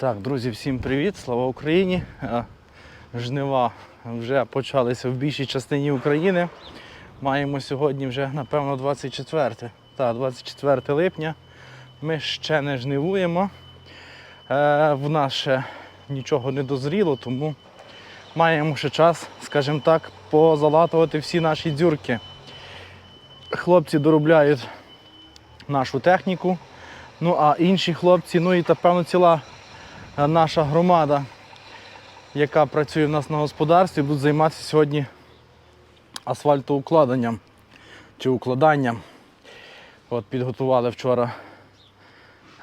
Так, друзі, всім привіт, слава Україні. Е, Жнива вже почалися в більшій частині України. Маємо сьогодні вже, напевно, 24. Так, 24 липня. Ми ще не жнивуємо. Е, В нас ще нічого не дозріло, тому маємо ще час, скажімо так, позалатувати всі наші дзюрки. Хлопці доробляють нашу техніку. Ну а інші хлопці, ну і напевно ціла е, наша громада, яка працює в нас на господарстві, будуть займатися сьогодні асфальтоукладенням чи укладанням. От підготували вчора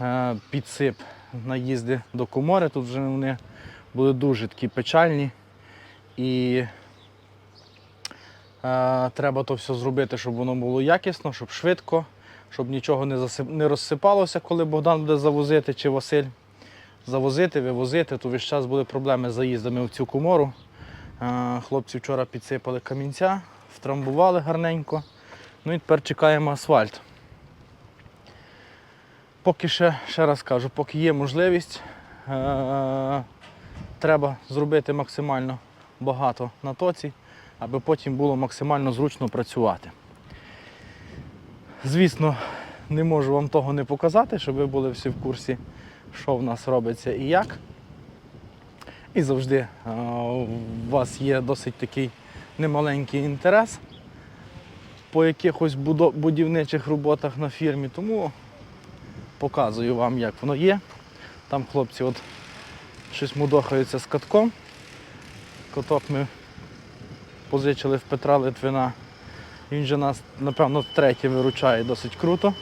е, підсип наїзди до комори. Тут вже вони були дуже такі печальні. І е, треба то все зробити, щоб воно було якісно, щоб швидко, щоб нічого не розсипалося, коли Богдан буде завозити чи Василь. Завозити, вивозити, то весь час були проблеми з заїздами в цю комору. Хлопці вчора підсипали камінця, втрамбували гарненько. Ну і тепер чекаємо асфальт. Поки ще, ще раз кажу, поки є можливість, е, треба зробити максимально багато на тоці, аби потім було максимально зручно працювати. Звісно, не можу вам того не показати, щоб ви були всі в курсі, що в нас робиться і як. І завжди е, у вас є досить такий немаленький інтерес по якихось будівничих роботах на фірмі, тому показую вам, як воно є. Там хлопці от щось мудохаються з катком. Каток ми позичили в Петра Литвина. Він же нас, напевно, втретє виручає досить круто.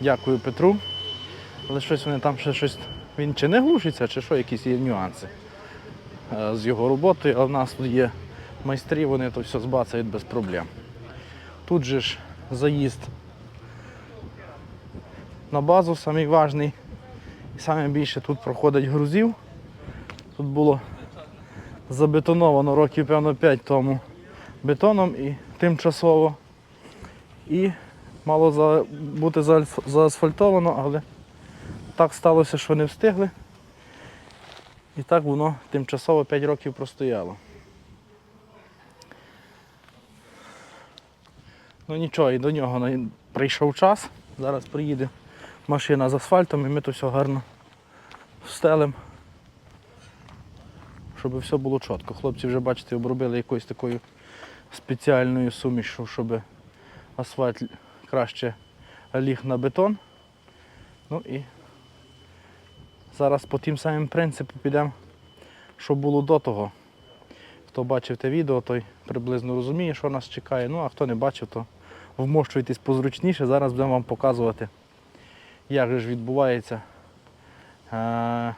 Дякую Петру. Але щось вони там ще щось. Він чи не глушиться, чи що, якісь є нюанси е, з його роботою, а в нас тут є майстрі, вони то все збацають без проблем. Тут же ж заїзд на базу самий важний. І саме тут проходить грузів. Тут було забетоновано років, певно, 5 тому бетоном і тимчасово. І мало бути заасфальтовано, але так сталося, що не встигли. І так воно тимчасово 5 років простояло. Ну нічого, і до нього прийшов час. Зараз приїде машина з асфальтом і ми то все гарно встелимо, щоб все було чітко. Хлопці вже, бачите, обробили якоюсь такою спеціальною сумішю, щоб асфальт краще ліг на бетон. Ну і зараз по тим самим принципу підемо, що було до того. Хто бачив те відео, той приблизно розуміє, що нас чекає. Ну а хто не бачив, то вмощуйтесь позручніше. Зараз будемо вам показувати, як же ж відбувається е-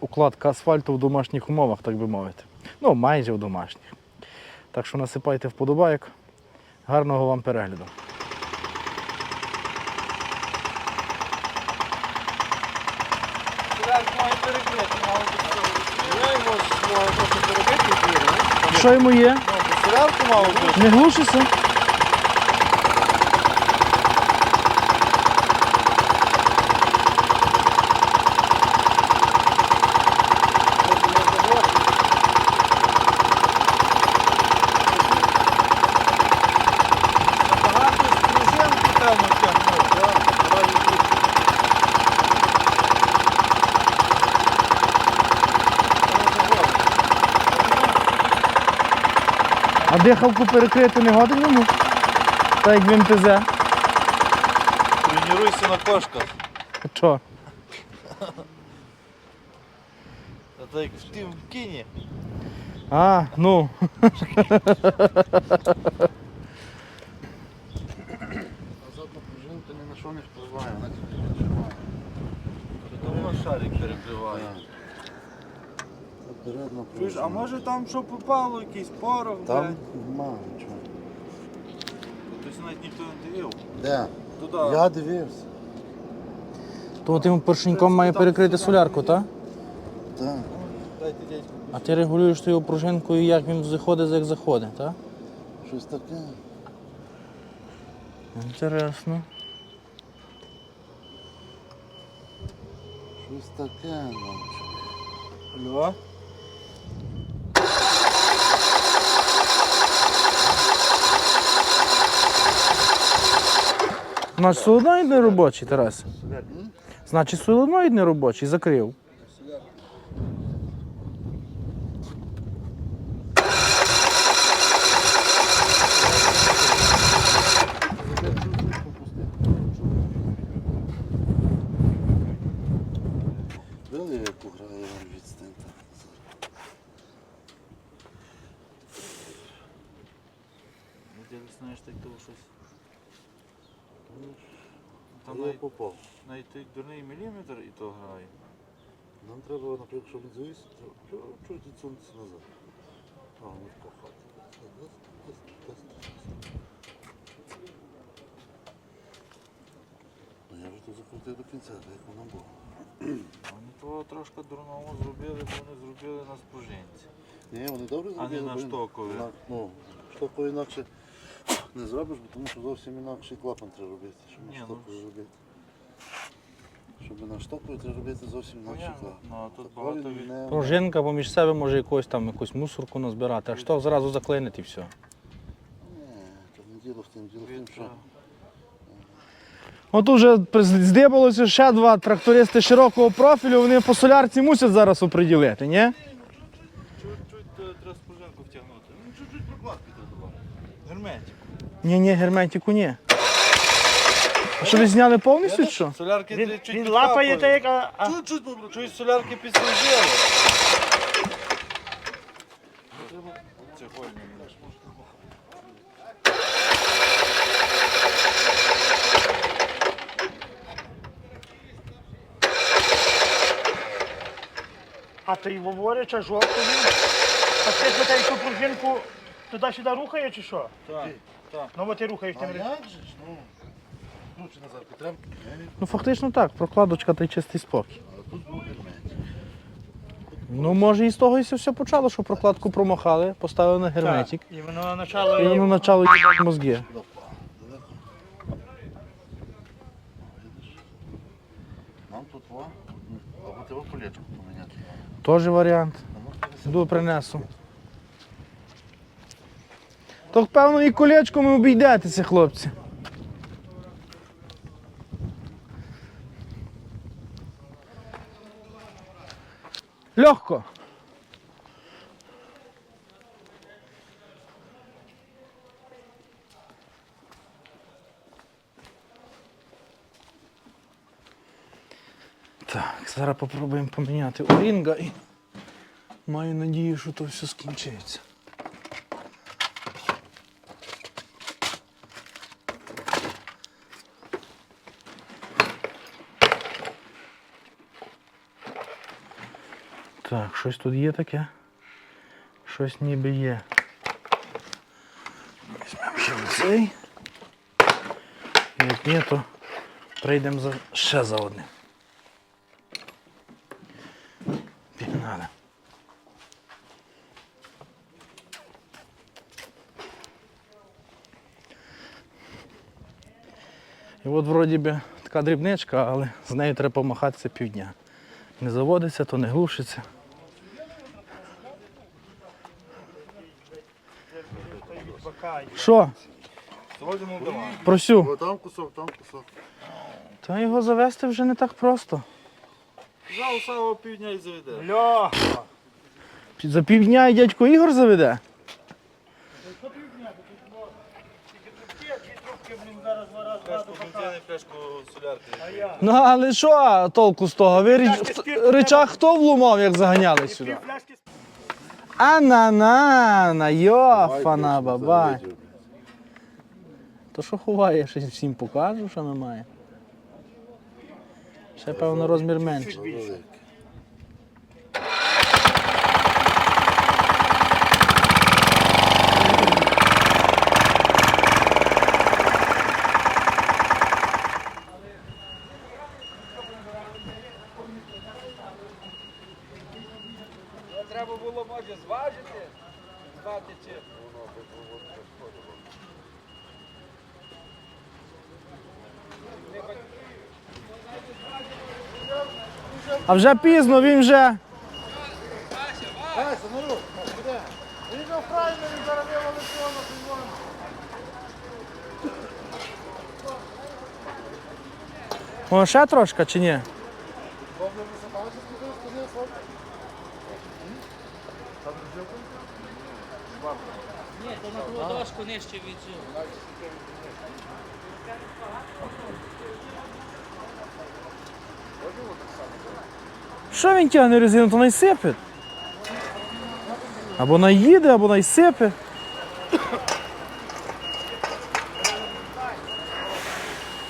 укладка асфальту в домашніх умовах, так би мовити. Ну, майже в домашніх. Так що насипайте вподобайок. Гарного вам перегляду. Я його маю трохи перебити двір, Що йому є? Не глушиться? Багато з пружинки певно тягнув, так? Давай йди. А дихалку перекрити не годин йому? Так як він МТЗ. Тренуйся на кошках. Чо? А так в тим в кіні. А, ну. Азотна пружинка ні на що не впливає, вона тільки відчуває. Тому шарик перекриває. Передна Чуєш, а може там що попало, якийсь порох, Там блядь? нема нічого. Тобто навіть ніхто не дивив. Де? Туди. Я дивився. То тим поршеньком має перекрити солярку, так? Так. Дайте дядьку. А ти регулюєш тою пружинкою, як він заходить, як заходить, так? Щось таке. Інтересно. Щось таке. ну. Алло. Значить, солоноїд не робочий, Тарас. Значить, солоноїд не робочий, закрив. Били, як пограє від стента. Ну, ти знаєш, так того щось. Там Я навіть, попав. Навіть той дурний міліметр і то грає. Нам треба, наприклад, щоб він завис, треба чуть відсунутися назад. А, ну тако. Ну я вже тут закрутив до кінця, як воно було. Вони того трошки дурного зробили, бо вони зробили на спружинці. Ні, вони добре А не на штокові. на- Ну, штокові інакше не зробиш, бо тому що зовсім інакший клапан треба робити, щоб Ні, на ну, штокові робити. Щоб на штокові треба робити зовсім Понятно. Ну, а тут багато від- не- Пружинка поміж себе може якусь там якусь мусорку назбирати, а що зразу заклинить і все. Ні, то не діло в тим, діло в тим, що От уже здибалося ще два трактористи широкого профілю, вони по солярці мусять зараз оприділити, ні? Чуть-чуть е, треба спружинку втягнути. Ну, чуть-чуть прокладки треба. Герметик. Ні, ні, герметику ні. Що ви зняли повністю чи що? Солярки Він, ти чуть він лапає підкапали. як а, а, Чуть-чуть, бо чуть солярки підслужили. Це а то й говорить, а жовтий він. А ти питай, що пружинку туди-сюди рухає чи що? Так, так. Ну от ти рухаєш А тим. як же ж, ну, ну чи назад підтримки, Ну фактично так, прокладочка та й чистий спокій. тут був герметик. Ну може і з того і все почало, що прокладку промахали, поставили на герметик. І воно почало І воно почало їбати мозги. Опа, далеко. Видиш? Нам тут во, або тебе колечко поміняти. Теж варіант. А Йду принесу. То певно і колечком обійдетеся, хлопці. Легко. Так, зараз попробуємо поміняти орінга і маю надію, що то все скінчиться. Так, щось тут є таке. Щось ніби є. Візьмемо ще оцей. Як ні, то прийдемо за... ще за одним. Пігнали. І от вроді би така дрібничка, але з нею треба помахатися півдня. Не заводиться, то не глушиться. Що? Просю. О, там кусок, там кусок. Та його завести вже не так просто. Зал самого півдня і заведе. Льо! За півдня і дядько Ігор заведе. Пляшку бензини, пляшку солярки. Ну але що толку з того? Ви річ... речах хто влумав, як заганяли сюди? Пляшки Ананана, йофана бабай. завидів. То що ховає, я ще всім покажу, що немає. Ще певно розмір менший. А вже пізно він вже. О, ще трошки чи ні? Тягне резину, то найсипе. Або наїде, або найсипе.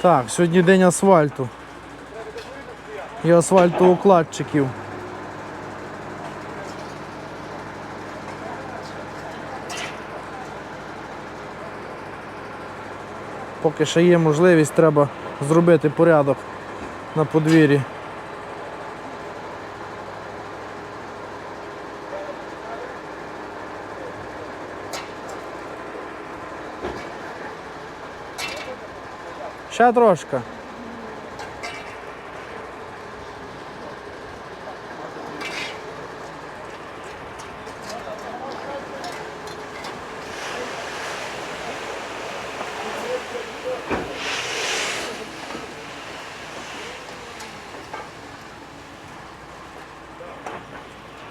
Так, сьогодні день асфальту. І асфальтоукладчиків. Поки ще є можливість, треба зробити порядок на подвір'ї. Ще трошки.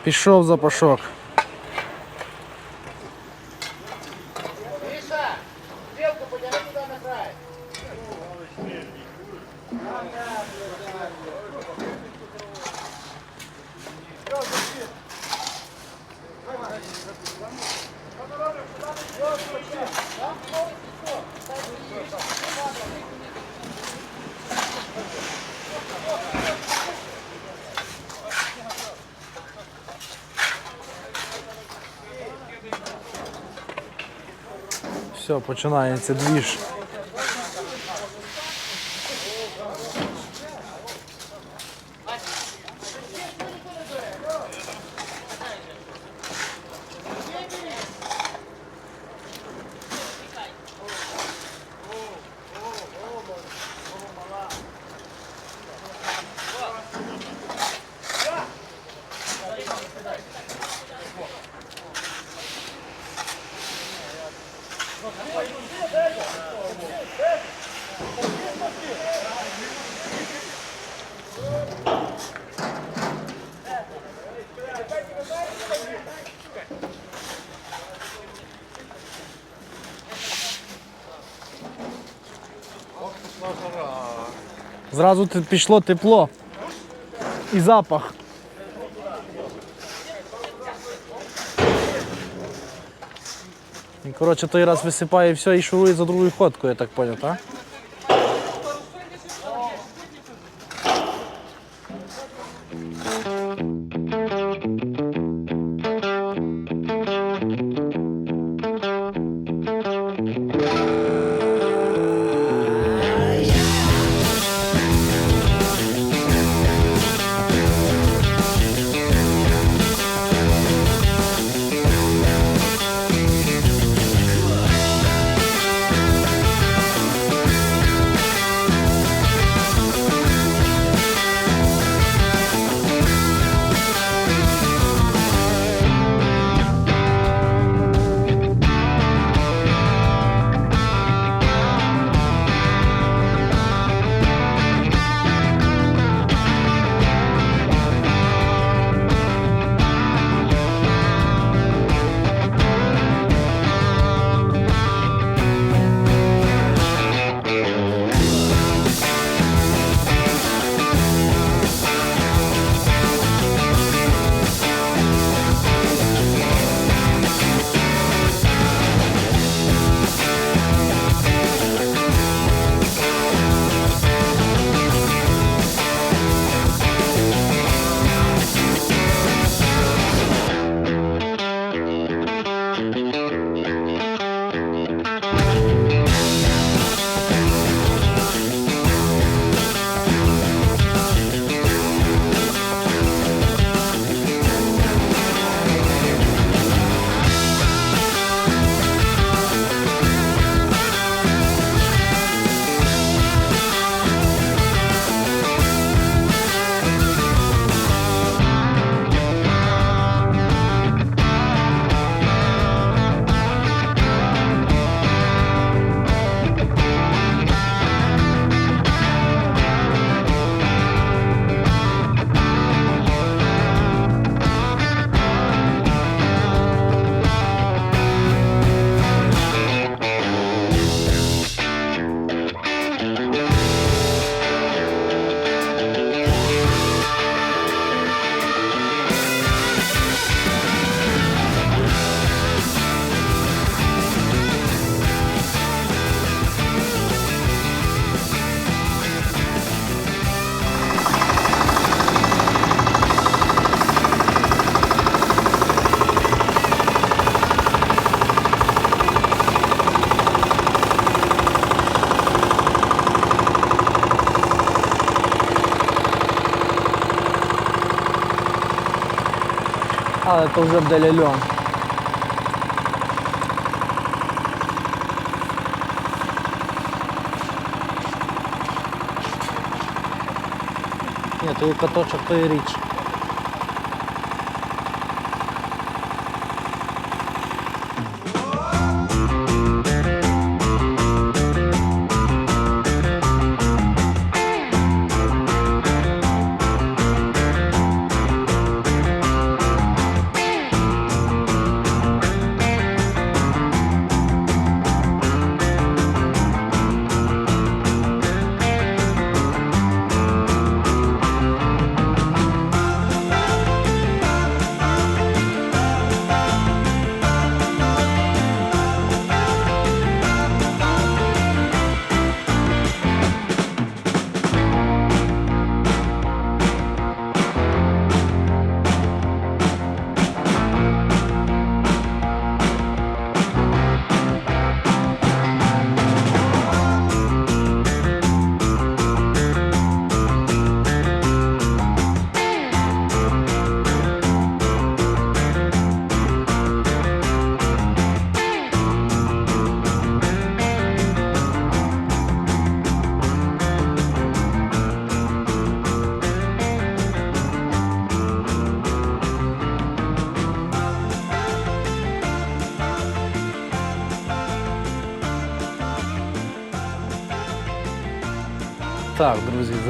Пішов запашок. Починається двіж. Зразу пішло тепло і запах. Коротше той раз висипає все і шурує за другою ходкою, я так поняв, так? Thank. Але то вже буде ляльон. Ні, то є каточок, то є річ.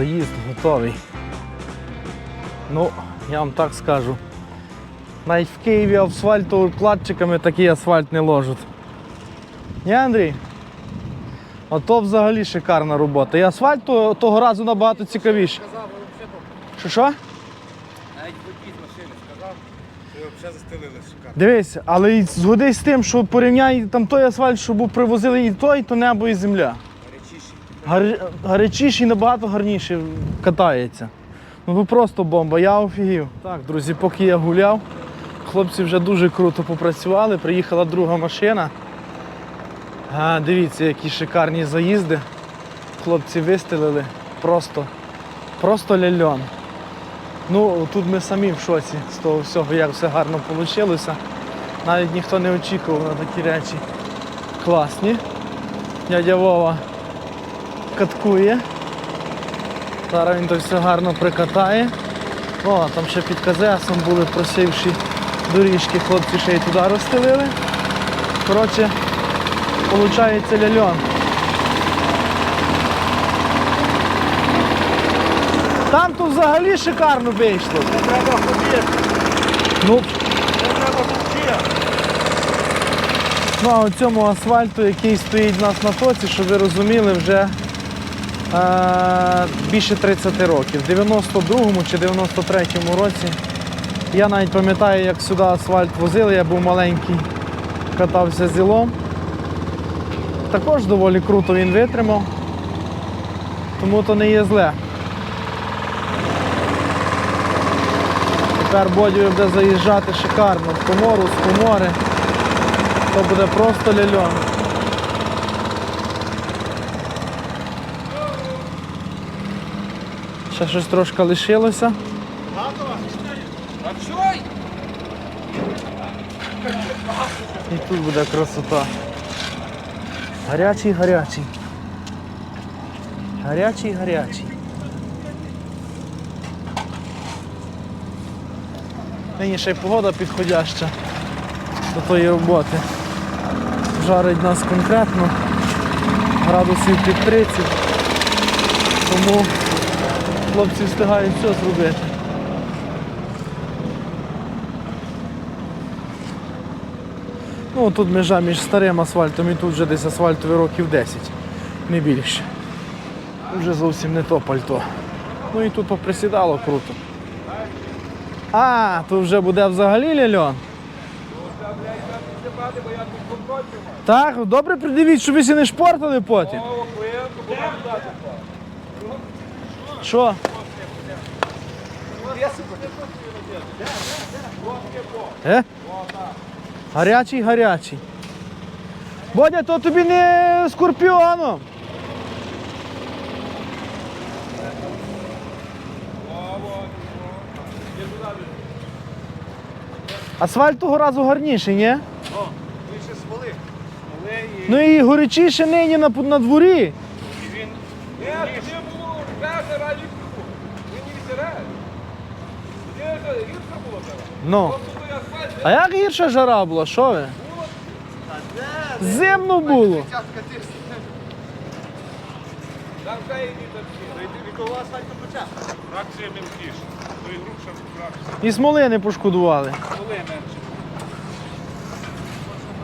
Заїзд готовий. Ну, я вам так скажу. Навіть в Києві асфальтоукладчиками такий асфальт не ложать. Ні, Андрій? Ото взагалі шикарна робота. І асфальт то- того разу набагато цікавіший. Що що? Навіть водій з машини сказав, що взагалі застелили шикарно. Дивись, але і згодись з тим, що порівняй там той асфальт, що був привозили і той, то небо і земля. Гарячіший. Гар... Гарячіший набагато гарніше катається. Ну ви просто бомба, я офігів. Так, друзі, поки я гуляв, хлопці вже дуже круто попрацювали. Приїхала друга машина. А, дивіться, які шикарні заїзди. Хлопці вистелили. Просто, просто ляльон. Ну, тут ми самі в шоці з того всього, як все гарно вийшло. Навіть ніхто не очікував на такі речі. Класні. Дядя Вова каткує. Зараз він то все гарно прикатає. О, там ще під КЗСом були просивші доріжки, хлопці ще й туди розстелили. Коротше, виходить ляльон. Там то взагалі шикарно вийшло. Не Треба ходити, Ну, треба тут Ну а цьому асфальту, який стоїть у нас на тоці, щоб ви розуміли, вже більше 30 років. В 92-му чи 93-му році я навіть пам'ятаю, як сюди асфальт возили, я був маленький, катався зілом. Також доволі круто він витримав, тому то не є зле. Тепер Бодію буде заїжджати шикарно в комору, з комори. То буде просто ляльон. Ще щось трошки лишилося. І тут буде красота. Гарячий, гарячий. Гарячий, гарячий. Нині ще й погода підходяща до тої роботи. Жарить нас конкретно градусів під 30, тому хлопці встигають все зробити. Ну, тут межа між старим асфальтом і тут вже десь асфальтовий років 10, не більше. Вже зовсім не то пальто. Ну і тут поприсідало круто. А, тут вже буде взагалі ляльон. Так, добре придивіть, щоб ви всі не шпортали потім. Що? Е? Гарячий, гарячий. Бодя, то тобі не скорпіоном. Асфальт того разу гарніший, ні? О, смоли. Смоли. Ну і горячіше нині на, на дворі. і він... Ні, тоді було перше раді було. Він не вітірає. Тоді рідко було тебе. Ну. А як гірша жара була, що ви? Зимно було. і вітер. Від того асфальту почав. Фракція мілкіша. Той груша фракція. І смоли не пошкодували. Смоли.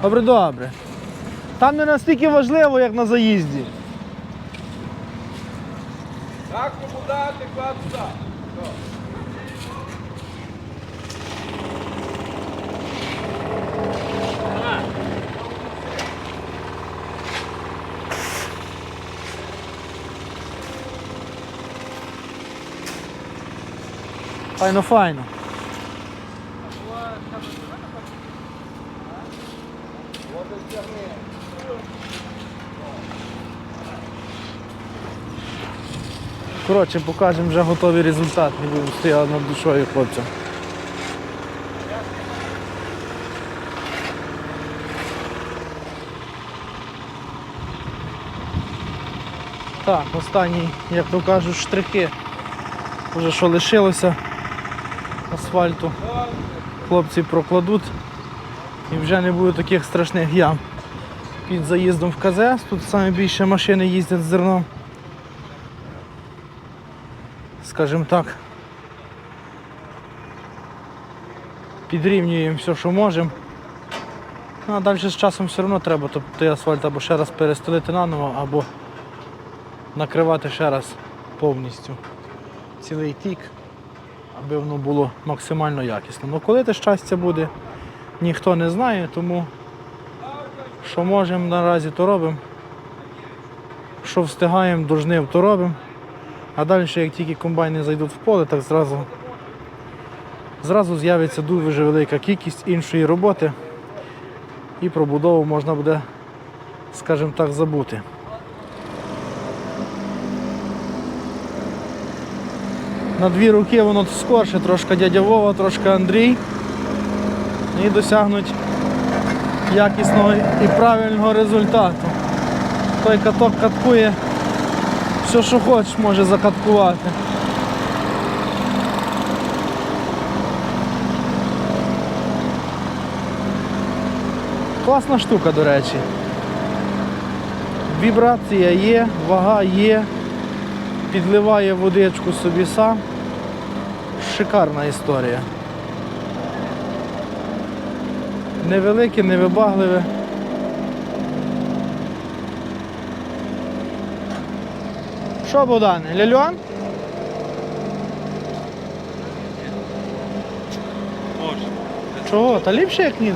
Добре, добре. Там не настільки важливо, як на заїзді. Так, кому дати, клад туди. Файно, файно. Коротше, покажемо вже готовий результат. Не будемо стояти над душою хлопцям. Так, останні, як то кажуть, штрихи. Вже що лишилося асфальту. Хлопці прокладуть і вже не буде таких страшних ям. Під заїздом в КЗС, тут саме більше машини їздять з зерном. Скажімо так. Підрівнюємо все, що можемо. Ну, а далі з часом все одно треба той асфальт або ще раз перестелити наново, або накривати ще раз повністю цілий тік, аби воно було максимально якісно. Ну коли те щастя буде, ніхто не знає, тому що можемо наразі, то робимо. Що встигаємо до то робимо. А далі, як тільки комбайни зайдуть в поле, так зразу, зразу з'явиться дуже велика кількість іншої роботи і про будову можна буде, скажімо так, забути. На дві роки воно скорше, трошки дядя Вова, трошки Андрій. І досягнуть якісного і правильного результату. Той каток каткує все, що хочеш, може закаткувати. Класна штука, до речі. Вібрація є, вага є, підливає водичку собі сам. Шикарна історія. Невелике, невибагливе. Що, Богдане, ляльон? Чого? Та ліпше як ніц.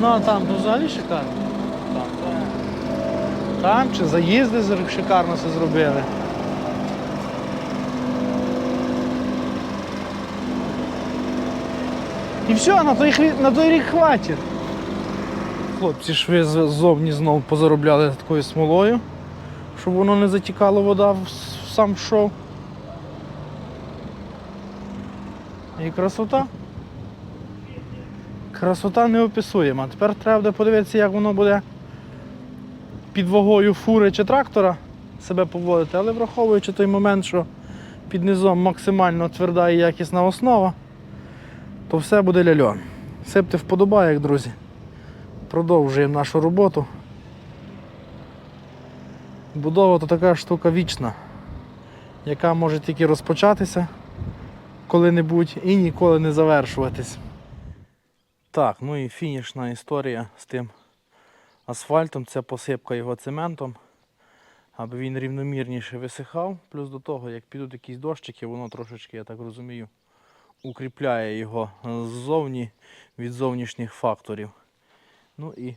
Ну а там то взагалі шикарно. Там, чи заїзди шикарно все зробили. І все, на той, на той рік хватить. Хлопці ж ви ззовні знову позаробляли такою смолою, щоб воно не затікало вода в сам шов. І красота. Красота неописуєма. Тепер треба буде подивитися, як воно буде під вагою фури чи трактора себе поводити, але враховуючи той момент, що під низом максимально тверда і якісна основа, то все буде ляльон. Сипте вподобайок, друзі. Продовжуємо нашу роботу. Будова то така штука вічна, яка може тільки розпочатися коли-небудь і ніколи не завершуватись. Так, ну і фінішна історія з тим асфальтом, це посипка його цементом, аби він рівномірніше висихав. Плюс до того, як підуть якісь дощики, воно трошечки, я так розумію, укріпляє його ззовні від зовнішніх факторів. Ну і,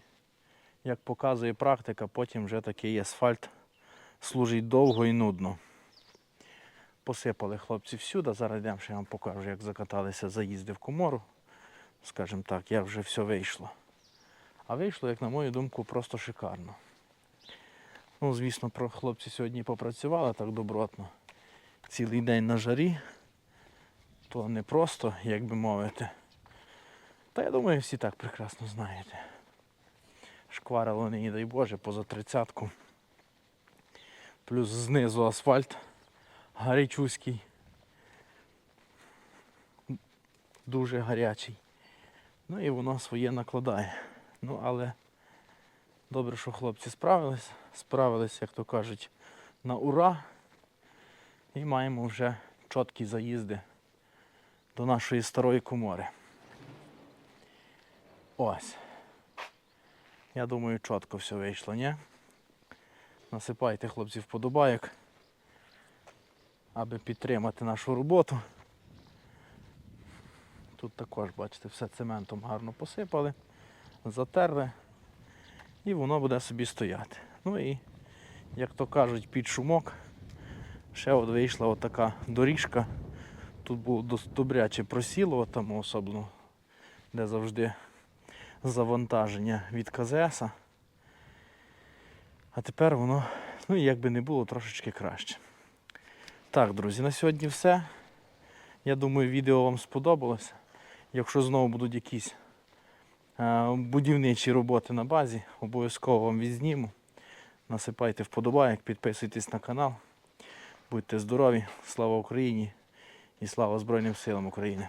як показує практика, потім вже такий асфальт служить довго і нудно. Посипали хлопці всюди. Зараз йдемо, ще я вам покажу, як закаталися заїзди в комору. Скажімо так, як вже все вийшло. А вийшло, як на мою думку, просто шикарно. Ну, звісно, про хлопці сьогодні попрацювали так добротно. Цілий день на жарі. то не просто, як би мовити. Та я думаю, всі так прекрасно знаєте. Шкварило не дай Боже, поза тридцятку. Плюс знизу асфальт гарячуський. Дуже гарячий. Ну і воно своє накладає. Ну але добре, що хлопці справились. Справились, як то кажуть, на ура. І маємо вже чіткі заїзди до нашої старої комори. Ось. Я думаю, чітко все вийшло, ні? Насипайте хлопців вподобайок, аби підтримати нашу роботу. Тут також, бачите, все цементом гарно посипали, затерли і воно буде собі стояти. Ну і, як то кажуть, під шумок ще от вийшла отака доріжка. Тут було добряче просіло, там особливо, де завжди завантаження від КЗС. А тепер воно, ну як би не було, трошечки краще. Так, друзі, на сьогодні все. Я думаю, відео вам сподобалося. Якщо знову будуть якісь будівничі роботи на базі, обов'язково вам відзніму. Насипайте вподобайок, підписуйтесь на канал. Будьте здорові, слава Україні і слава Збройним силам України.